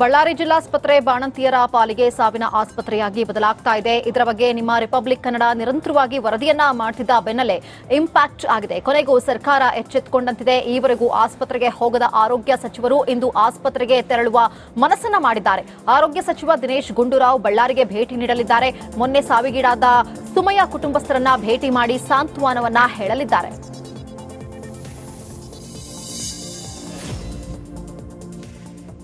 ಬಳ್ಳಾರಿ ಜಿಲ್ಲಾಸ್ಪತ್ರೆ ಬಾಣಂತಿಯರ ಪಾಲಿಗೆ ಸಾವಿನ ಆಸ್ಪತ್ರೆಯಾಗಿ ಬದಲಾಗ್ತಾ ಇದೆ. ಇದರ ಬಗ್ಗೆ ನಿಮ್ಮ ರಿಪಬ್ಲಿಕ್ ಕನ್ನಡ ನಿರಂತರವಾಗಿ ವರದಿಯನ್ನ ಮಾಡ್ತಿದ್ದ ಬೆನ್ನಲ್ಲೇ ಇಂಪ್ಯಾಕ್ಟ್ ಆಗಿದೆ. ಕೊನೆಗೂ ಸರ್ಕಾರ ಎಚ್ಚೆತ್ತುಕೊಂಡಂತಿದೆ ಈವರೆಗೂ ಆಸ್ಪತ್ರೆಗೆ ಹೋಗದ ಆರೋಗ್ಯ ಸಚಿವರು ಇಂದು ಆಸ್ಪತ್ರೆಗೆ ತೆರಳುವ ಮನಸ್ಸನ್ನ ಮಾಡಿದ್ದಾರೆ. ಆರೋಗ್ಯ ಸಚಿವ ದಿನೇಶ್ ಗುಂಡೂರಾವ್ ಬಳ್ಳಾರಿಗೆ ಭೇಟಿ ನೀಡಲಿದ್ದಾರೆ. ಮೊನ್ನೆ ಸಾವಿಗೀಡಾದ ಸುಮಯ ಕುಟುಂಬಸ್ಥರನ್ನ ಭೇಟಿ ಮಾಡಿ ಸಾಂತ್ವನವನ್ನ ಹೇಳಲಿದ್ದಾರೆ.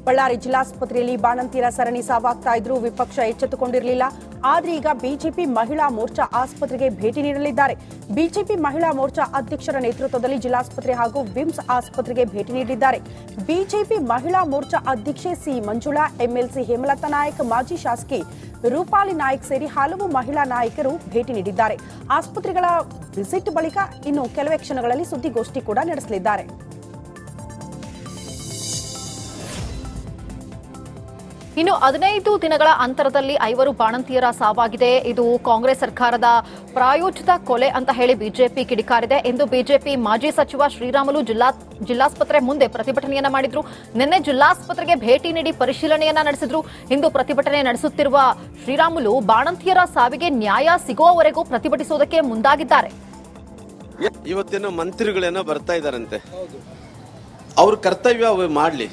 ಬಳ್ಳಾರಿ ಜಿಲ್ಲಾಸ್ಪತ್ರೆಯಲ್ಲಿ ಬಾಣಂತಿಯರ ಸರಣಿ ಸಾವಾಗ್ತಾ ಇದ್ರು ವಿಪಕ್ಷ ಎಚ್ಚೆತ್ತುಕೊಂಡಿರಲಿಲ್ಲ. ಆದ್ರೆ ಈಗ ಬಿಜೆಪಿ ಮಹಿಳಾ ಮೋರ್ಚಾ ಆಸ್ಪತ್ರೆಗೆ ಭೇಟಿ ನೀಡಲಿದ್ದಾರೆ. ಬಿಜೆಪಿ ಮಹಿಳಾ ಮೋರ್ಚಾ ಅಧ್ಯಕ್ಷರ ನೇತೃತ್ವದಲ್ಲಿ ಜಿಲ್ಲಾಸ್ಪತ್ರೆ ಹಾಗೂ ವಿಮ್ಸ್ ಆಸ್ಪತ್ರೆಗೆ ಭೇಟಿ ನೀಡಿದ್ದಾರೆ ಬಿಜೆಪಿ ಮಹಿಳಾ ಮೋರ್ಚಾ ಅಧ್ಯಕ್ಷೆ ಸಿ ಮಂಜುಳಾ, ಎಂಎಲ್ಸಿ ಹೇಮಲತಾ ನಾಯಕ್, ಮಾಜಿ ಶಾಸಕಿ ರೂಪಾಲಿ ನಾಯಕ್ ಸೇರಿ ಹಲವು ಮಹಿಳಾ ನಾಯಕರು ಭೇಟಿ ನೀಡಿದ್ದಾರೆ. ಆಸ್ಪತ್ರೆಗಳ ವಿಸಿಟ್ ಬಳಿಕ ಇನ್ನು ಕೆಲವೇ ಕ್ಷಣಗಳಲ್ಲಿ ಸುದ್ದಿಗೋಷ್ಠಿ ಕೂಡ ನಡೆಸಲಿದ್ದಾರೆ. ಇನ್ನು ಹದಿನೈದು ದಿನಗಳ ಅಂತರದಲ್ಲಿ ಐವರು ಬಾಣಂತಿಯರ ಸಾವಾಗಿದೆ. ಇದು ಕಾಂಗ್ರೆಸ್ ಸರ್ಕಾರದ ಪ್ರಾಯೋಜಿತ ಕೊಲೆ ಅಂತ ಹೇಳಿ ಬಿಜೆಪಿ ಕಿಡಿಕಾರಿದೆ ಎಂದು ಬಿಜೆಪಿ ಮಾಜಿ ಸಚಿವ ಶ್ರೀರಾಮುಲು ಜಿಲ್ಲಾ ಜಿಲ್ಲಾಸ್ಪತ್ರೆ ಮುಂದೆ ಪ್ರತಿಭಟನೆಯನ್ನ ಮಾಡಿದ್ರು. ನಿನ್ನೆ ಜಿಲ್ಲಾಸ್ಪತ್ರೆಗೆ ಭೇಟಿ ನೀಡಿ ಪರಿಶೀಲನೆಯನ್ನ ನಡೆಸಿದ್ರು. ಇಂದು ಪ್ರತಿಭಟನೆ ನಡೆಸುತ್ತಿರುವ ಶ್ರೀರಾಮುಲು ಬಾಣಂತಿಯರ ಸಾವಿಗೆ ನ್ಯಾಯ ಸಿಗುವವರೆಗೂ ಪ್ರತಿಭಟಿಸುವುದಕ್ಕೆ ಮುಂದಾಗಿದ್ದಾರೆ. ಇವತ್ತೇನೋ ಮಂತ್ರಿಗಳೇನೋ ಬರ್ತಾ ಇದಾರಂತೆ ಅವ್ರ ಕರ್ತವ್ಯ ಮಾಡ್ಲಿ.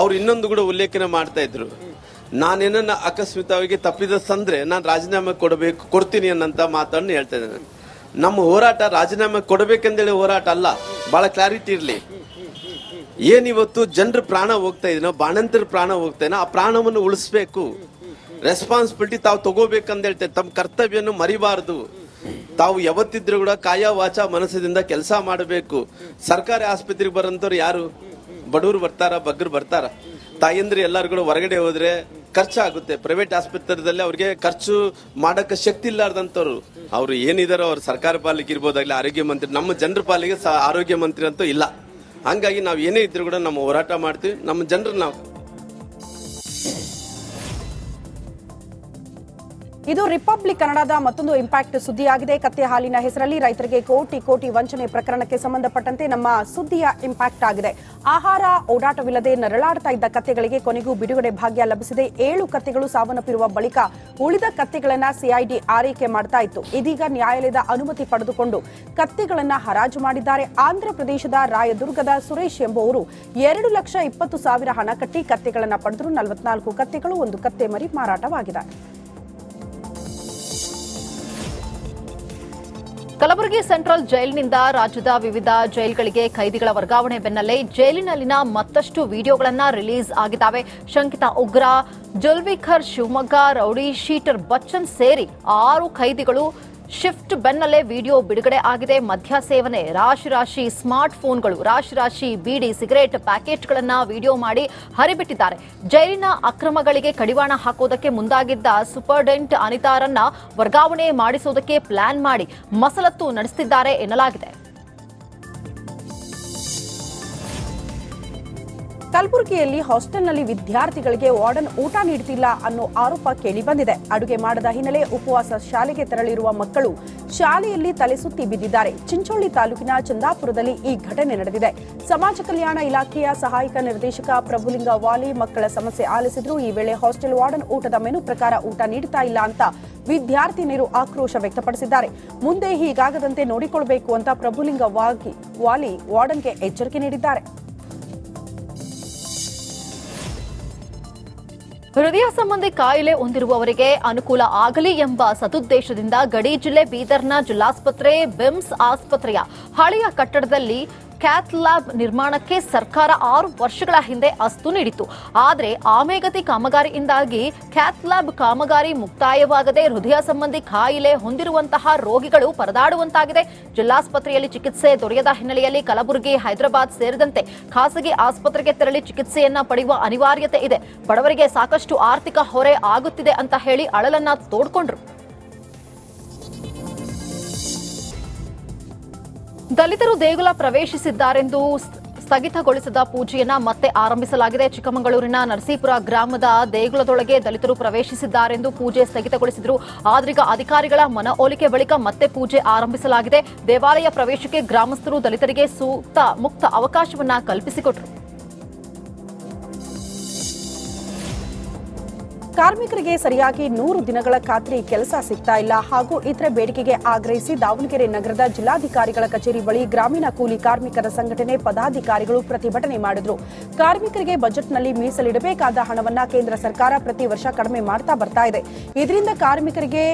ಅವ್ರು ಇನ್ನೊಂದು ಕೂಡ ಉಲ್ಲೇಖನ ಮಾಡ್ತಾ ಇದ್ರು. ನಾನೇನನ್ನ ಅಕಸ್ಮಿತವಾಗಿ ತಪ್ಪಿದಸ್ತಂದ್ರೆ ನಾನು ರಾಜೀನಾಮೆ ಕೊಡಬೇಕು, ಕೊಡ್ತೀನಿ ಅನ್ನಂತ ಮಾತನ್ನು ಹೇಳ್ತಾ ಇದ್ದೇನೆ. ನಮ್ಮ ಹೋರಾಟ ರಾಜೀನಾಮೆ ಕೊಡಬೇಕೆಂದೇಳಿ ಹೋರಾಟ ಅಲ್ಲ, ಬಹಳ ಕ್ಲಾರಿಟಿ ಇರಲಿ. ಏನಿವತ್ತು ಜನರ ಪ್ರಾಣ ಹೋಗ್ತಾ ಇದೀನೋ ಬಾಣಂತರ ಪ್ರಾಣ ಹೋಗ್ತಾ ಆ ಪ್ರಾಣವನ್ನು ಉಳಿಸ್ಬೇಕು. ರೆಸ್ಪಾನ್ಸಿಬಿಲಿಟಿ ತಾವು ತಗೋಬೇಕಂತ ಹೇಳ್ತೇನೆ ತಮ್ಮ ಕರ್ತವ್ಯವನ್ನು ಮರಿಬಾರದು. ತಾವು ಯಾವತ್ತಿದ್ರು ಕೂಡ ಕಾಯ ವಾಚ ಮನಸ್ಸಿನಿಂದ ಕೆಲಸ ಮಾಡಬೇಕು. ಸರ್ಕಾರಿ ಆಸ್ಪತ್ರೆಗೆ ಬರೋಂಥವ್ರು ಯಾರು? ಬಡವರು ಬರ್ತಾರ, ಬಗ್ಗರು ಬರ್ತಾರ. ತಾಯಂದ್ರೆ ಎಲ್ಲಾರು ಕೂಡ ಹೊರಗಡೆ ಹೋದ್ರೆ ಖರ್ಚಾಗುತ್ತೆ ಪ್ರೈವೇಟ್ ಆಸ್ಪತ್ರೆದಲ್ಲಿ ಅವ್ರಿಗೆ ಖರ್ಚು ಮಾಡಕ್ಕೆ ಶಕ್ತಿ ಇಲ್ಲಾರ್ದಂಥವ್ರು. ಅವ್ರು ಏನಿದಾರೋ ಅವ್ರು ಸರ್ಕಾರ ಪಾಲಿಗೆ ಇರ್ಬೋದಾಗ್ಲಿ, ಆರೋಗ್ಯ ಮಂತ್ರಿ, ನಮ್ಮ ಜನರ ಪಾಲಿಗೆ ಆರೋಗ್ಯ ಮಂತ್ರಿ ಅಂತೂ ಇಲ್ಲ. ಹಂಗಾಗಿ ನಾವು ಏನೇ ಇದ್ರು ಕೂಡ ನಮ್ಮ ಹೋರಾಟ ಮಾಡ್ತೀವಿ. ನಮ್ಮ ಜನರು ನಾವು ಇದು ರಿಪಬ್ಲಿಕ್ ಕನ್ನಡದ ಮತ್ತೊಂದು ಇಂಪ್ಯಾಕ್ಟ್ ಸುದ್ದಿಯಾಗಿದೆ. ಕತ್ತೆ ಹಾಲಿನ ಹೆಸರಲ್ಲಿ ರೈತರಿಗೆ ಕೋಟಿ ಕೋಟಿ ವಂಚನೆ ಪ್ರಕರಣಕ್ಕೆ ಸಂಬಂಧಪಟ್ಟಂತೆ ನಮ್ಮ ಸುದ್ದಿಯ ಇಂಪ್ಯಾಕ್ಟ್ ಆಗಿದೆ. ಆಹಾರ ಓಡಾಟವಿಲ್ಲದೆ ನರಳಾಡ್ತಾ ಇದ್ದ ಕತ್ತೆಗಳಿಗೆ ಕೊನೆಗೂ ಬಿಡುಗಡೆ ಭಾಗ್ಯ ಲಭಿಸಿದೆ. ಏಳು ಕತ್ತೆಗಳು ಸಾವನ್ನಪ್ಪಿರುವ ಬಳಿಕ ಉಳಿದ ಕತ್ತೆಗಳನ್ನ ಸಿಐಡಿ ಆರೈಕೆ ಮಾಡ್ತಾ ಇತ್ತು. ಇದೀಗ ನ್ಯಾಯಾಲಯದ ಅನುಮತಿ ಪಡೆದುಕೊಂಡು ಕತ್ತೆಗಳನ್ನ ಹರಾಜು ಮಾಡಿದ್ದಾರೆ. ಆಂಧ್ರ ಪ್ರದೇಶದ ರಾಯದುರ್ಗದ ಸುರೇಶ್ ಎಂಬುವರು ಎರಡು ಲಕ್ಷ ಇಪ್ಪತ್ತು ಸಾವಿರ ಹಣ ಕಟ್ಟಿ ಕತ್ತೆಗಳನ್ನ ಪಡೆದರು. ನಲವತ್ನಾಲ್ಕು ಕತ್ತೆಗಳು ಒಂದು ಕತ್ತೆ ಮರಿ ಮಾರಾಟವಾಗಿದೆ. ಕಲಬುರಗಿ ಸೆಂಟ್ರಲ್ ಜೈಲಿನಿಂದ ರಾಜ್ಯದ ವಿವಿಧ ಜೈಲ್ಗಳಿಗೆ ಕೈದಿಗಳ ವರ್ಗಾವಣೆ ಬೆನ್ನಲ್ಲೇ ಜೈಲಿನಲ್ಲಿನ ಮತ್ತಷ್ಟು ವಿಡಿಯೋಗಳನ್ನು ರಿಲೀಸ್ ಆಗಿದ್ದಾವೆ. ಶಂಕಿತ ಉಗ್ರ ಜುಲ್ವಿಖರ್ ಶಿವಮೊಗ್ಗ, ರೌಡಿ ಶೀಟರ್ ಬಚ್ಚನ್ ಸೇರಿ ಆರು ಖೈದಿಗಳು ಶಿಫ್ಟ್ ಬೆನ್ನಲ್ಲೇ ವಿಡಿಯೋ ಬಿಡುಗಡೆ ಆಗಿದೆ. ಮದ್ಯ ಸೇವನೆ, ರಾಶಿ ರಾಶಿ ಸ್ಮಾರ್ಟ್ ಫೋನ್ಗಳು ರಾಶಿ ರಾಶಿ ಬೀಡಿ, ಸಿಗರೇಟ್ ಪ್ಯಾಕೆಟ್ಗಳನ್ನ ವಿಡಿಯೋ ಮಾಡಿ ಹರಿಬಿಟ್ಟಿದ್ದಾರೆ. ಜೈಲಿನ ಅಕ್ರಮಗಳಿಗೆ ಕಡಿವಾಣ ಹಾಕೋದಕ್ಕೆ ಮುಂದಾಗಿದ್ದ ಸೂಪರ್ಡೆಂಟ್ ಅನಿತಾರನ್ನ ವರ್ಗಾವಣೆ ಮಾಡಿಸೋದಕ್ಕೆ ಪ್ಲಾನ್ ಮಾಡಿ ಮಸಲತ್ತು ನಡೆಸುತ್ತಿದ್ದಾರೆ ಎನ್ನಲಾಗಿದೆ. ಕಲಬುರಗಿಯಲ್ಲಿ ಹಾಸ್ಟೆಲ್ನಲ್ಲಿ ವಿದ್ಯಾರ್ಥಿಗಳಿಗೆ ವಾರ್ಡನ್ ಊಟ ನೀಡುತ್ತಿಲ್ಲ ಅನ್ನೋ ಆರೋಪ ಕೇಳಿಬಂದಿದೆ ಅಡುಗೆ ಮಾಡದ ಹಿನ್ನೆಲೆ ಉಪವಾಸ ಶಾಲೆಗೆ ತೆರಳಿರುವ ಮಕ್ಕಳು ಶಾಲೆಯಲ್ಲಿ ತಲೆ ಸುತ್ತಿ ಬಿದ್ದಿದ್ದಾರೆ. ಚಿಂಚೋಳಿ ತಾಲೂಕಿನ ಚಂದಾಪುರದಲ್ಲಿ ಈ ಘಟನೆ ನಡೆದಿದೆ. ಸಮಾಜ ಕಲ್ಯಾಣ ಇಲಾಖೆಯ ಸಹಾಯಕ ನಿರ್ದೇಶಕ ಪ್ರಭುಲಿಂಗ ವಾಲಿ ಮಕ್ಕಳ ಸಮಸ್ಯೆ ಆಲಿಸಿದ್ರು. ಈ ವೇಳೆ ಹಾಸ್ಟೆಲ್ ವಾರ್ಡನ್ ಊಟದ ಮೆನು ಪ್ರಕಾರ ಊಟ ನೀಡುತ್ತಾ ಇಲ್ಲ ಅಂತ ವಿದ್ಯಾರ್ಥಿನಿಯರು ಆಕ್ರೋಶ ವ್ಯಕ್ತಪಡಿಸಿದ್ದಾರೆ. ಮುಂದೆ ಹೀಗಾಗದಂತೆ ನೋಡಿಕೊಳ್ಬೇಕು ಅಂತ ಪ್ರಭುಲಿಂಗ ವಾಲಿ ವಾರ್ಡನ್ಗೆ ಎಚ್ಚರಿಕೆ ನೀಡಿದ್ದಾರೆ. ಹೃದಯ ಸಂಬಂಧಿ ಕಾಯಿಲೆ ಹೊಂದಿರುವವರಿಗೆ ಅನುಕೂಲ ಆಗಲಿ ಎಂಬ ಸದುದ್ದೇಶದಿಂದ ಗಡಿ ಜಿಲ್ಲೆ ಬೀದರ್ನ ಜಿಲ್ಲಾಸ್ಪತ್ರೆ, ಬಿಮ್ಸ್ ಆಸ್ಪತ್ರೆಯ ಹಳೆಯ ಕಟ್ಟಡದಲ್ಲಿ ಕ್ಯಾತ್ ಲ್ಯಾಬ್ ನಿರ್ಮಾಣಕ್ಕೆ ಸರ್ಕಾರ ಆರು ವರ್ಷಗಳ ಹಿಂದೆ ಅಸ್ತು ನೀಡಿತ್ತು. ಆದರೆ ಆಮೆಗತಿ ಕಾಮಗಾರಿಯಿಂದಾಗಿ ಕ್ಯಾತ್ ಲ್ಯಾಬ್ ಕಾಮಗಾರಿ ಮುಕ್ತಾಯವಾಗದೆ ಹೃದಯ ಸಂಬಂಧಿ ಕಾಯಿಲೆ ಹೊಂದಿರುವಂತಹ ರೋಗಿಗಳು ಪರದಾಡುವಂತಾಗಿದೆ. ಜಿಲ್ಲಾಸ್ಪತ್ರೆಯಲ್ಲಿ ಚಿಕಿತ್ಸೆ ದೊರೆಯದ ಹಿನ್ನೆಲೆಯಲ್ಲಿ ಕಲಬುರಗಿ, ಹೈದರಾಬಾದ್ ಸೇರಿದಂತೆ ಖಾಸಗಿ ಆಸ್ಪತ್ರೆಗೆ ತೆರಳಿ ಚಿಕಿತ್ಸೆಯನ್ನ ಪಡೆಯುವ ಅನಿವಾರ್ಯತೆ ಇದೆ. ಬಡವರಿಗೆ ಸಾಕಷ್ಟು ಆರ್ಥಿಕ ಹೊರೆ ಆಗುತ್ತಿದೆ ಅಂತ ಹೇಳಿ ಅಳಲನ್ನ ತೋಡ್ಕೊಂಡ್ರು. ದಲಿತರು ದೇಗುಲ ಪ್ರವೇಶಿಸಿದ್ದಾರೆಂದು ಸ್ಥಗಿತಗೊಳಿಸಿದ ಪೂಜೆಯನ್ನ ಮತ್ತೆ ಆರಂಭಿಸಲಾಗಿದೆ. ಚಿಕ್ಕಮಗಳೂರಿನ ನರಸೀಪುರ ಗ್ರಾಮದ ದೇಗುಲದೊಳಗೆ ದಲಿತರು ಪ್ರವೇಶಿಸಿದ್ದಾರೆಂದು ಪೂಜೆ ಸ್ಥಗಿತಗೊಳಿಸಿದ್ರು. ಆದ್ರೀಗ ಅಧಿಕಾರಿಗಳ ಮನವೊಲಿಕೆ ಬಳಿಕ ಮತ್ತೆ ಪೂಜೆ ಆರಂಭಿಸಲಾಗಿದೆ. ದೇವಾಲಯ ಪ್ರವೇಶಕ್ಕೆ ಗ್ರಾಮಸ್ಥರು ದಲಿತರಿಗೆ ಸೂಕ್ತ ಮುಕ್ತ ಅವಕಾಶವನ್ನ ಕಲ್ಪಿಸಿಕೊಟ್ರು. ಕಾರ್ಮಿಕರಿಗೆ ಸರಿಯಾಗಿ ನೂರು ದಿನಗಳ ಖಾತ್ರಿ ಕೆಲಸ ಸಿಗ್ತಾ ಇಲ್ಲ ಹಾಗೂ ಇತರೆ ಬೇಡಿಕೆಗೆ ಆಗ್ರಹಿಸಿ ದಾವಣಗೆರೆ ನಗರದ ಜಿಲ್ಲಾಧಿಕಾರಿಗಳ ಕಚೇರಿ ಬಳಿ ಗ್ರಾಮೀಣ ಕೂಲಿ ಕಾರ್ಮಿಕರ ಸಂಘಟನೆ ಪದಾಧಿಕಾರಿಗಳು ಪ್ರತಿಭಟನೆ ಮಾಡಿದ್ರು. ಕಾರ್ಮಿಕರಿಗೆ ಬಜೆಟ್ನಲ್ಲಿ ಮೀಸಲಿಡಬೇಕಾದ ಹಣವನ್ನ ಕೇಂದ್ರ ಸರ್ಕಾರ ಪ್ರತಿ ವರ್ಷ ಕಡಿಮೆ ಮಾಡ್ತಾ ಬರ್ತಾ ಇದೆ. ಇದರಿಂದ ಕಾರ್ಮಿಕರಿಗೆ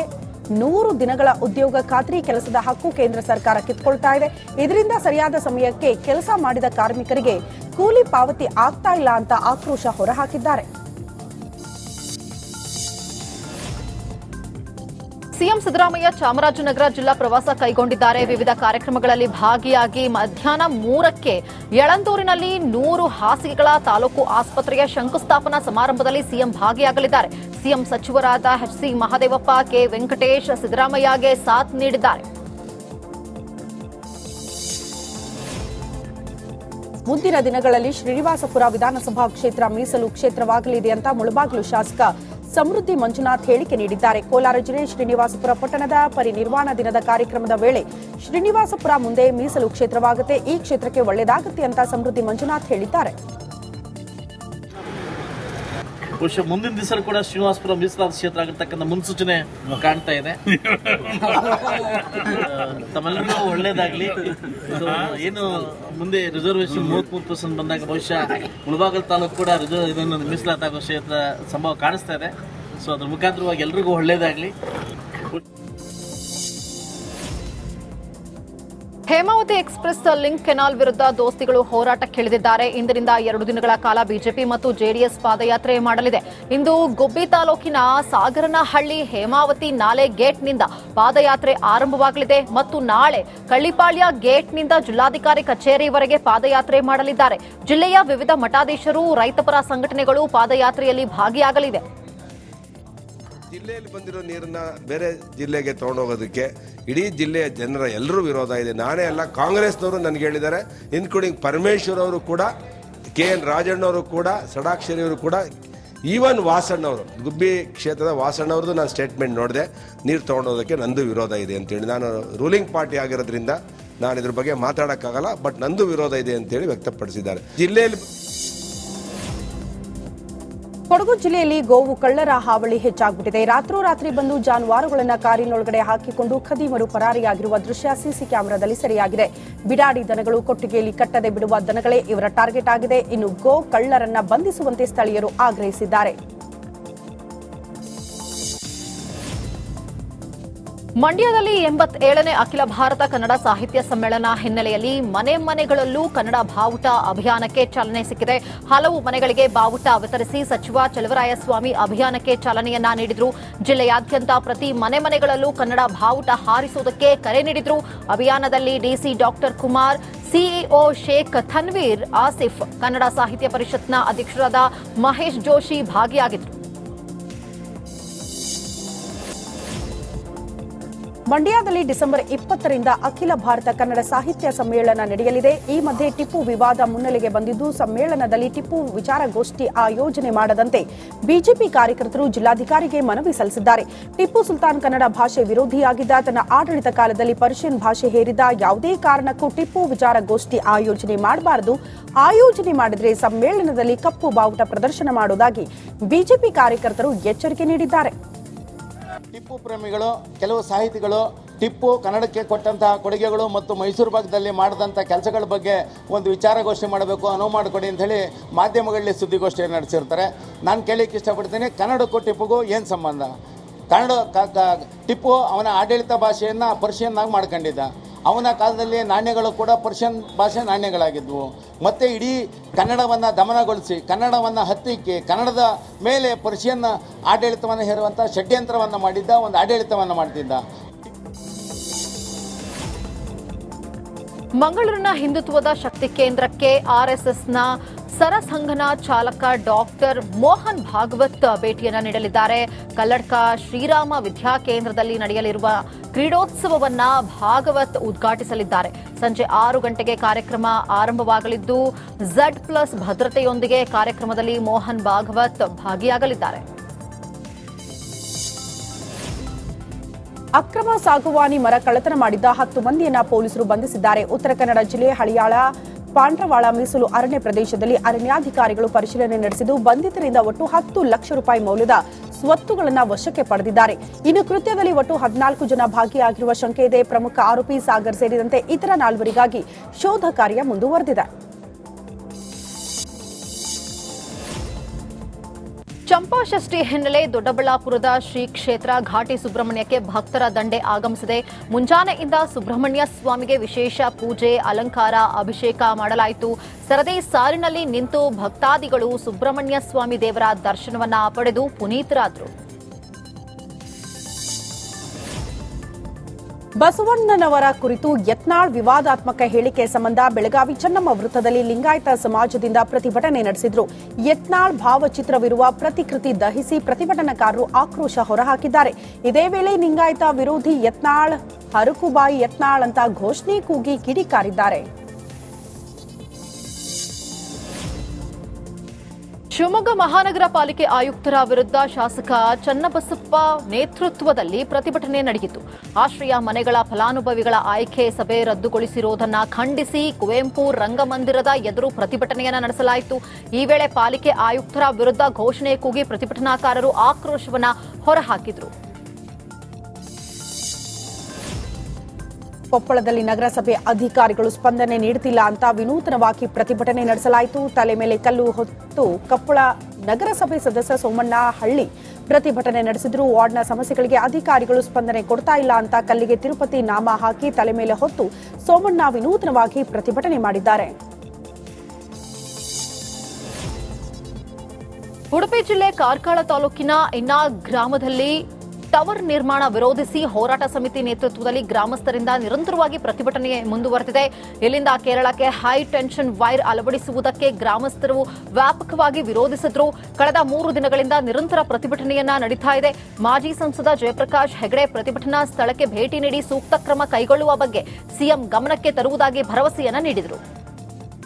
ನೂರು ದಿನಗಳ ಉದ್ಯೋಗ ಖಾತ್ರಿ ಕೆಲಸದ ಹಕ್ಕು ಕೇಂದ್ರ ಸರ್ಕಾರ ಕಿತ್ಕೊಳ್ತಾ ಇದೆ. ಇದರಿಂದ ಸರಿಯಾದ ಸಮಯಕ್ಕೆ ಕೆಲಸ ಮಾಡಿದ ಕಾರ್ಮಿಕರಿಗೆ ಕೂಲಿ ಪಾವತಿ ಆಗ್ತಾ ಇಲ್ಲ ಅಂತ ಆಕ್ರೋಶ ಹೊರಹಾಕಿದ್ದಾರೆ. ಸಿಎಂ ಸಿದ್ದರಾಮಯ್ಯ ಚಾಮರಾಜನಗರ ಜಿಲ್ಲಾ ಪ್ರವಾಸ ಕೈಗೊಂಡಿದ್ದಾರೆ. ವಿವಿಧ ಕಾರ್ಯಕ್ರಮಗಳಲ್ಲಿ ಭಾಗಿಯಾಗಿ ಮಧ್ಯಾಹ್ನ ಮೂರಕ್ಕೆ ಯಳಂದೂರಿನಲ್ಲಿ ನೂರು ಹಾಸಿಗೆಗಳ ತಾಲೂಕು ಆಸ್ಪತ್ರೆಯ ಶಂಕುಸ್ಥಾಪನಾ ಸಮಾರಂಭದಲ್ಲಿ ಸಿಎಂ ಭಾಗಿಯಾಗಲಿದ್ದಾರೆ. ಸಿಎಂ ಸಚಿವರಾದ H C Mahadevappa, K Venkatesh ಸಿದ್ದರಾಮಯ್ಯಗೆ ಸಾಥ್ ನೀಡಿದ್ದಾರೆ. ಮುಂದಿನ ದಿನಗಳಲ್ಲಿ ಶ್ರೀನಿವಾಸಪುರ ವಿಧಾನಸಭಾ ಕ್ಷೇತ್ರ ಮೀಸಲು ಕ್ಷೇತ್ರವಾಗಲಿದೆ ಅಂತ ಮುಳಬಾಗಿಲು ಶಾಸಕ ಸಮೃದ್ಧಿ ಮಂಜುನಾಥ್ ಹೇಳಿಕೆ ನೀಡಿದ್ದಾರೆ. ಕೋಲಾರ ಜಿಲ್ಲೆ ಶ್ರೀನಿವಾಸಪುರ ಪಟ್ಟಣದ ಪರಿನಿರ್ವಾಣ ದಿನದ ಕಾರ್ಯಕ್ರಮದ ವೇಳೆ ಶ್ರೀನಿವಾಸಪುರ ಮುಂದೆ ಮೀಸಲು ಕ್ಷೇತ್ರವಾಗುತ್ತೆ, ಈ ಕ್ಷೇತ್ರಕ್ಕೆ ಒಳ್ಳೆಯದಾಗುತ್ತೆ ಅಂತ ಸಮೃದ್ಧಿ ಮಂಜುನಾಥ್ ಹೇಳಿದ್ದಾರೆ. ಬಹುಶಃ ಮುಂದಿನ ದಿವಸ ಕೂಡ ಶ್ರೀನಿವಾಸಪುರ ಮೀಸಲಾದ ಕ್ಷೇತ್ರ ಆಗಿರ್ತಕ್ಕಂಥ ಮುನ್ಸೂಚನೆ ಕಾಣ್ತಾ ಇದೆ. ತಮ್ಮೆಲ್ಲರಿಗೂ ಒಳ್ಳೇದಾಗ್ಲಿ. ಏನು ಮುಂದೆ ರಿಸರ್ವೇಶನ್ ಮೂವತ್ಮೂರು ಪರ್ಸೆಂಟ್ ಬಂದಾಗ ಬಹುಶಃ ಮುಳಬಾಗಲ್ ತಾಲೂಕು ಕೂಡ ರಿಸರ್ವ್ ಇದನ್ನು ಮೀಸಲಾತಾಗೋ ಕ್ಷೇತ್ರ ಸಂಭವ ಕಾಣಿಸ್ತಾ ಇದೆ. ಸೊ ಅದ್ರ ಮುಖಾಂತರವಾಗಿ ಎಲ್ರಿಗೂ ಒಳ್ಳೇದಾಗ್ಲಿ. ಹೇಮಾವತಿ ಎಕ್ಸ್ಪ್ರೆಸ್ ಲಿಂಕ್ ಕೆನಾಲ್ ವಿರುದ್ಧ ದೋಸ್ತಿಗಳು ಹೋರಾಟಕ್ಕಿಳಿದಿದ್ದಾರೆ ಇಂದಿನಿಂದ ಎರಡು ದಿನಗಳ ಕಾಲ ಬಿಜೆಪಿ ಮತ್ತು ಜೆಡಿಎಸ್ ಪಾದಯಾತ್ರೆ ಮಾಡಲಿದೆ. ಇಂದು ಗುಬ್ಬಿ ತಾಲೂಕಿನ ಸಾಗರನಹಳ್ಳಿ ಹೇಮಾವತಿ ನಾಲೆ ಗೇಟ್ನಿಂದ ಪಾದಯಾತ್ರೆ ಆರಂಭವಾಗಲಿದೆ ಮತ್ತು ನಾಳೆ ಕಳ್ಳಿಪಾಳ್ಯ ಗೇಟ್ನಿಂದ ಜಿಲ್ಲಾಧಿಕಾರಿ ಕಚೇರಿವರೆಗೆ ಪಾದಯಾತ್ರೆ ಮಾಡಲಿದ್ದಾರೆ. ಜಿಲ್ಲೆಯ ವಿವಿಧ ಮಠಾಧೀಶರು ರೈತಪರ ಸಂಘಟನೆಗಳು ಪಾದಯಾತ್ರೆಯಲ್ಲಿ ಭಾಗಿಯಾಗಲಿದೆ. ಜಿಲ್ಲೆಯಲ್ಲಿ ಬಂದಿರೋ ನೀರನ್ನ ಬೇರೆ ಜಿಲ್ಲೆಗೆ ತಗೊಂಡೋಗೋದಕ್ಕೆ ಇಡೀ ಜಿಲ್ಲೆಯ ಜನರ ಎಲ್ಲರೂ ವಿರೋಧ ಇದೆ. ನಾನೇ ಅಲ್ಲ, ಕಾಂಗ್ರೆಸ್ನವರು ನನಗೆ ಹೇಳಿದ್ದಾರೆ ಇನ್ಕ್ಲೂಡಿಂಗ್ ಪರಮೇಶ್ವರ್ ಅವರು ಕೂಡ, ಕೆ ಎನ್ ರಾಜಣ್ಣವರು ಕೂಡ, ಸಡಾಕ್ಷರಿ ಅವರು ಕೂಡ ಈವನ್ ವಾಸಣ್ಣವರು ಗುಬ್ಬಿ ಕ್ಷೇತ್ರದ ವಾಸಣ್ಣವ್ರದ್ದು ನಾನು ಸ್ಟೇಟ್ಮೆಂಟ್ ನೋಡಿದೆ, ನೀರು ತೊಗೊಂಡೋದಕ್ಕೆ ನಂದು ವಿರೋಧ ಇದೆ ಅಂತೇಳಿ. ನಾನು ರೂಲಿಂಗ್ ಪಾರ್ಟಿ ಆಗಿರೋದ್ರಿಂದ ನಾನು ಇದ್ರ ಬಗ್ಗೆ ಮಾತಾಡೋಕ್ಕಾಗಲ್ಲ ಬಟ್ ನಂದು ವಿರೋಧ ಇದೆ ಅಂತೇಳಿ ವ್ಯಕ್ತಪಡಿಸಿದ್ದಾರೆ. ಜಿಲ್ಲೆಯಲ್ಲಿ ಕೊಡಗು ಜಿಲ್ಲೆಯಲ್ಲಿ ಗೋವು ಕಳ್ಳರ ಹಾವಳಿ ಹೆಚ್ಚಾಗ್ಬಿಟ್ಟಿದೆ. ರಾತ್ರೋರಾತ್ರಿ ಬಂದು ಜಾನುವಾರುಗಳನ್ನು ಕಾರಿನೊಳಗಡೆ ಹಾಕಿಕೊಂಡು ಖದೀಮರು ಪರಾರಿಯಾಗಿರುವ ದೃಶ್ಯ ಸಿಸಿ ಕ್ಯಾಮೆರಾದಲ್ಲಿ ಸೆರೆಯಾಗಿದೆ. ಬಿಡಾಡಿ ದನಗಳು ಕೊಟ್ಟಿಗೆಯಲ್ಲಿ ಕಟ್ಟದೆ ಬಿಡುವ ದನಗಳೇ ಇವರ ಟಾರ್ಗೆಟ್ ಆಗಿದೆ. ಇನ್ನು ಗೋ ಕಳ್ಳರನ್ನ ಬಂಧಿಸುವಂತೆ ಸ್ಥಳೀಯರು ಆಗ್ರಹಿಸಿದ್ದಾರೆ. ಮಂಡ್ಯದಲ್ಲಿ ಎಂಬತ್ತೇಳನೇ ಅಖಿಲ ಭಾರತ ಕನ್ನಡ ಸಾಹಿತ್ಯ ಸಮ್ಮೇಳನ ಹಿನ್ನೆಲೆಯಲ್ಲಿ ಮನೆ ಮನೆಗಳಲ್ಲೂ ಕನ್ನಡ ಬಾವುಟ ಅಭಿಯಾನಕ್ಕೆ ಚಾಲನೆ ಸಿಕ್ಕಿದೆ. ಹಲವು ಮನೆಗಳಿಗೆ ಬಾವುಟ ವಿತರಿಸಿ ಸಚಿವ ಚಲುವರಾಯಸ್ವಾಮಿ ಅಭಿಯಾನಕ್ಕೆ ಚಾಲನೆಯನ್ನ ನೀಡಿದ್ರು. ಜಿಲ್ಲೆಯಾದ್ಯಂತ ಪ್ರತಿ ಮನೆ ಮನೆಗಳಲ್ಲೂ ಕನ್ನಡ ಬಾವುಟ ಹಾರಿಸುವುದಕ್ಕೆ ಕರೆ ನೀಡಿದ್ರು. ಅಭಿಯಾನದಲ್ಲಿ DC doctor Kumar, CEO Sheikh Tanveer Asif, Kannada Sahitya ಪರಿಷತ್ನ ಅಧ್ಯಕ್ಷರಾದ ಮಹೇಶ್ ಜೋಶಿ ಭಾಗಿಯಾಗಿದ್ರು. ಮಂಡ್ಯದಲ್ಲಿ ಡಿಸೆಂಬರ್ ಇಪ್ಪತ್ತರಿಂದ ಅಖಿಲ ಭಾರತ ಕನ್ನಡ ಸಾಹಿತ್ಯ ಸಮ್ಮೇಳನ ನಡೆಯಲಿದೆ. ಈ ಮಧ್ಯೆ ಟಿಪ್ಪು ವಿವಾದ ಮುನ್ನೆಲೆಗೆ ಬಂದಿದ್ದು, ಸಮ್ಮೇಳನದಲ್ಲಿ ಟಿಪ್ಪು ವಿಚಾರಗೋಷ್ಠಿ ಆಯೋಜನೆ ಮಾಡದಂತೆ ಬಿಜೆಪಿ ಕಾರ್ಯಕರ್ತರು ಜಿಲ್ಲಾಧಿಕಾರಿಗೆ ಮನವಿ ಸಲ್ಲಿಸಿದ್ದಾರೆ. ಟಿಪ್ಪು ಸುಲ್ತಾನ್ ಕನ್ನಡ ಭಾಷೆ ವಿರೋಧಿಯಾಗಿದ್ದ, ತನ್ನ ಆಡಳಿತ ಕಾಲದಲ್ಲಿ ಪರ್ಷಿಯನ್ ಭಾಷೆ ಹೇರಿದ ಯಾವುದೇ ಕಾರಣಕ್ಕೂ ಟಿಪ್ಪು ವಿಚಾರಗೋಷ್ಠಿ ಆಯೋಜನೆ ಮಾಡಬಾರದು. ಆಯೋಜನೆ ಮಾಡಿದರೆ ಸಮ್ಮೇಳನದಲ್ಲಿ ಕಪ್ಪು ಬಾವುಟ ಪ್ರದರ್ಶನ ಮಾಡುವುದಾಗಿ ಬಿಜೆಪಿ ಕಾರ್ಯಕರ್ತರು ಎಚ್ಚರಿಕೆ ನೀಡಿದ್ದಾರೆ. ಟಿಪ್ಪು ಪ್ರೇಮಿಗಳು, ಕೆಲವು ಸಾಹಿತಿಗಳು, ಟಿಪ್ಪು ಕನ್ನಡಕ್ಕೆ ಕೊಟ್ಟಂತಹ ಕೊಡುಗೆಗಳು ಮತ್ತು ಮೈಸೂರು ಭಾಗದಲ್ಲಿ ಮಾಡಿದಂಥ ಕೆಲಸಗಳ ಬಗ್ಗೆ ಒಂದು ವಿಚಾರಗೋಷ್ಠಿ ಮಾಡಬೇಕು, ಅನುವು ಮಾಡಿಕೊಡಿ ಅಂತ ಹೇಳಿ ಮಾಧ್ಯಮಗಳಲ್ಲಿ ಸುದ್ದಿಗೋಷ್ಠಿಯನ್ನು ನಡೆಸಿರ್ತಾರೆ. ನಾನು ಕೇಳಲಿಕ್ಕೆ ಇಷ್ಟಪಡ್ತೀನಿ, ಕನ್ನಡಕ್ಕೂ ಟಿಪ್ಪುಗೂ ಏನು ಸಂಬಂಧ? ಕನ್ನಡ ಟಿಪ್ಪು ಅವನ ಆಡಳಿತ ಭಾಷೆಯನ್ನು ಪರ್ಷಿಯನ್ನಾಗಿ ಮಾಡ್ಕೊಂಡಿದ್ದ. ಅವನ ಕಾಲದಲ್ಲಿ ನಾಣ್ಯಗಳು ಕೂಡ ಪರ್ಷಿಯನ್ ಭಾಷೆ ನಾಣ್ಯಗಳಾಗಿದ್ವು. ಮತ್ತು ಇಡೀ ಕನ್ನಡವನ್ನು ದಮನಗೊಳಿಸಿ, ಕನ್ನಡವನ್ನು ಹತ್ತಿಕ್ಕಿ, ಕನ್ನಡದ ಮೇಲೆ ಪರ್ಷಿಯನ್ ಆಡಳಿತವನ್ನು ಹೇರುವಂಥ ಷಡ್ಯಂತ್ರವನ್ನು ಮಾಡಿದ್ದ, ಒಂದು ಆಡಳಿತವನ್ನು ಮಾಡ್ತಿದ್ದ. ಮಂಗಳೂರಿನ ಹಿಂದುತ್ವದ ಶಕ್ತಿ ಕೇಂದ್ರಕ್ಕೆ ಆರ್ಎಸ್ಎಸ್ನ ಸರಸಂಘನ ಚಾಲಕ ಡಾಕ್ಟರ್ ಮೋಹನ್ ಭಾಗವತ್ ಭೇಟಿಯನ್ನು ನೀಡಲಿದ್ದಾರೆ. ಕಲ್ಲಡ್ಕ ಶ್ರೀರಾಮ ವಿದ್ಯಾ ಕೇಂದ್ರದಲ್ಲಿ ನಡೆಯಲಿರುವ ಕ್ರೀಡೋತ್ಸವವನ್ನ ಭಾಗವತ್ ಉದ್ಘಾಟಿಸಲಿದ್ದಾರೆ. ಸಂಜೆ ಆರು ಗಂಟೆಗೆ ಕಾರ್ಯಕ್ರಮ ಆರಂಭವಾಗಲಿದ್ದು, ಝಡ್ ಪ್ಲಸ್ ಭದ್ರತೆಯೊಂದಿಗೆ ಕಾರ್ಯಕ್ರಮದಲ್ಲಿ ಮೋಹನ್ ಭಾಗವತ್ ಭಾಗಿಯಾಗಲಿದ್ದಾರೆ. ಅಕ್ರಮ ಸಾಗುವಾನಿ ಮರ ಕಳ್ಳತನ ಮಾಡಿದ್ದ ಹತ್ತು ಮಂದಿಯನ್ನ ಪೊಲೀಸರು ಬಂಧಿಸಿದ್ದಾರೆ. ಉತ್ತರ ಕನ್ನಡ ಜಿಲ್ಲೆ ಹಳಿಯಾಳ ಪಾಂಡ್ರವಾಳ ಮೀಸಲು ಅರಣ್ಯ ಪ್ರದೇಶದಲ್ಲಿ ಅರಣ್ಯಾಧಿಕಾರಿಗಳು ಪರಿಶೀಲನೆ ನಡೆಸಿದ್ದು, ಬಂಧಿತರಿಂದ ಒಟ್ಟು ಹತ್ತು ಲಕ್ಷ ರೂಪಾಯಿ ಮೌಲ್ಯದ ಸ್ವತ್ತುಗಳನ್ನು ವಶಕ್ಕೆ ಪಡೆದಿದ್ದಾರೆ. ಇನ್ನು ಕೃತ್ಯದಲ್ಲಿ ಒಟ್ಟು ಹದಿನಾಲ್ಕು ಜನ ಭಾಗಿಯಾಗಿರುವ ಶಂಕೆ ಇದೆ ಪ್ರಮುಖ ಆರೋಪಿ ಸಾಗರ್ ಸೇರಿದಂತೆ ಇತರ ನಾಲ್ವರಿಗಾಗಿ ಶೋಧ ಕಾರ್ಯ ಮುಂದುವರೆದಿದೆ. ಚಂಪಾಷಷ್ಠಿ ಹಿನ್ನೆಲೆ ದೊಡ್ಡಬಳ್ಳಾಪುರದ ಶ್ರೀ ಕ್ಷೇತ್ರ ಘಾಟಿ ಸುಬ್ರಹ್ಮಣ್ಯಕ್ಕೆ ಭಕ್ತರ ದಂಡೆ ಆಗಮಿಸಿದೆ. ಮುಂಜಾನೆಯಿಂದ ಸುಬ್ರಹ್ಮಣ್ಯ ಸ್ವಾಮಿಗೆ ವಿಶೇಷ ಪೂಜೆ, ಅಲಂಕಾರ, ಅಭಿಷೇಕ ಮಾಡಲಾಯಿತು. ಸರದಿ ಸಾಲಿನಲ್ಲಿ ನಿಂತು ಭಕ್ತಾದಿಗಳು ಸುಬ್ರಹ್ಮಣ್ಯ ಸ್ವಾಮಿ ದೇವರ ದರ್ಶನವನ್ನ ಪಡೆದು ಪುನೀತರಾದರು. ಬಸವಣ್ಣನವರ ಕುರಿತು ಯತ್ನಾಳ್ ವಿವಾದಾತ್ಮಕ ಹೇಳಿಕೆ ಸಂಬಂಧ ಬೆಳಗಾವಿ ಚೆನ್ನಮ್ಮ ವೃತ್ತದಲ್ಲಿ ಲಿಂಗಾಯತ ಸಮಾಜದಿಂದ ಪ್ರತಿಭಟನೆ ನಡೆಸಿದ್ರು. ಯತ್ನಾಳ್ ಭಾವಚಿತ್ರವಿರುವ ಪ್ರತಿಕೃತಿ ದಹಿಸಿ ಪ್ರತಿಭಟನಾಕಾರರು ಆಕ್ರೋಶ ಹೊರಹಾಕಿದ್ದಾರೆ. ಇದೇ ವೇಳೆ ಲಿಂಗಾಯತ ವಿರೋಧಿ ಯತ್ನಾಳ್, ಹರಕುಬಾಯಿ ಯತ್ನಾಳ್ ಅಂತ ಘೋಷಣೆ ಕೂಗಿ ಕಿಡಿಕಾರಿದ್ದಾರೆ. ಶಿವಮೊಗ್ಗ ಮಹಾನಗರ ಪಾಲಿಕೆ ಆಯುಕ್ತರ ವಿರುದ್ಧ ಶಾಸಕ ಚನ್ನಬಸಪ್ಪ ನೇತೃತ್ವದಲ್ಲಿ ಪ್ರತಿಭಟನೆ ನಡೆಯಿತು. ಆಶ್ರಯ ಮನೆಗಳ ಫಲಾನುಭವಿಗಳ ಆಯ್ಕೆ ಸಭೆ ರದ್ದುಗೊಳಿಸಿರುವುದನ್ನು ಖಂಡಿಸಿ ಕುವೆಂಪು ರಂಗಮಂದಿರದ ಎದುರು ಪ್ರತಿಭಟನೆಯನ್ನು ನಡೆಸಲಾಯಿತು. ಈ ವೇಳೆ ಪಾಲಿಕೆ ಆಯುಕ್ತರ ವಿರುದ್ಧ ಘೋಷಣೆ ಕೂಗಿ ಪ್ರತಿಭಟನಾಕಾರರು ಆಕ್ರೋಶವನ್ನು ಹೊರಹಾಕಿದರು. ಕೊಪ್ಪಳದಲ್ಲಿ ನಗರಸಭೆ ಅಧಿಕಾರಿಗಳು ಸ್ಪಂದನೆ ನೀಡುತ್ತಿಲ್ಲ ಅಂತ ವಿನೂತನವಾಗಿ ಪ್ರತಿಭಟನೆ ನಡೆಸಲಾಯಿತು. ತಲೆ ಮೇಲೆ ಕಲ್ಲು ಹೊತ್ತು ಕೊಪ್ಪಳ ನಗರಸಭೆ ಸದಸ್ಯ ಸೋಮಣ್ಣ ಹಳ್ಳಿ ಪ್ರತಿಭಟನೆ ನಡೆಸಿದ್ರು. ವಾರ್ಡ್ನ ಸಮಸ್ಯೆಗಳಿಗೆ ಅಧಿಕಾರಿಗಳು ಸ್ಪಂದನೆ ಕೊಡ್ತಾ ಇಲ್ಲ ಅಂತ ಕಲ್ಲಿಗೆ ತಿರುಪತಿ ನಾಮ ಹಾಕಿ ತಲೆ ಮೇಲೆ ಹೊತ್ತು ಸೋಮಣ್ಣ ವಿನೂತನವಾಗಿ ಪ್ರತಿಭಟನೆ ಮಾಡಿದ್ದಾರೆ. ಉಡುಪಿ ಜಿಲ್ಲೆ ಕಾರ್ಕಳ ತಾಲೂಕಿನ ಇನ್ನಾ ಗ್ರಾಮದಲ್ಲಿ ಟವರ್ ನಿರ್ಮಾಣ ವಿರೋಧಿಸಿ ಹೋರಾಟ ಸಮಿತಿ ನೇತೃತ್ವದಲ್ಲಿ ಗ್ರಾಮಸ್ಥರಿಂದ ನಿರಂತರವಾಗಿ ಪ್ರತಿಭಟನೆ ಮುಂದುವರೆದಿದೆ. ಇಲ್ಲಿಂದ ಕೇರಳಕ್ಕೆ ಹೈ ಟೆನ್ಷನ್ ವೈರ್ ಅಳವಡಿಸುವುದಕ್ಕೆ ಗ್ರಾಮಸ್ಥರು ವ್ಯಾಪಕವಾಗಿ ವಿರೋಧಿಸಿದ್ರು. ಕಳೆದ ಮೂರು ದಿನಗಳಿಂದ ನಿರಂತರ ಪ್ರತಿಭಟನೆಯನ್ನ ನಡೀತಾ ಇದೆ. ಮಾಜಿ ಸಂಸದ ಜಯಪ್ರಕಾಶ್ ಹೆಗಡೆ ಪ್ರತಿಭಟನಾ ಸ್ಥಳಕ್ಕೆ ಭೇಟಿ ನೀಡಿ ಸೂಕ್ತ ಕ್ರಮ ಕೈಗೊಳ್ಳುವ ಬಗ್ಗೆ ಸಿಎಂ ಗಮನಕ್ಕೆ ತರುವುದಾಗಿ ಭರವಸೆಯನ್ನ ನೀಡಿದರು.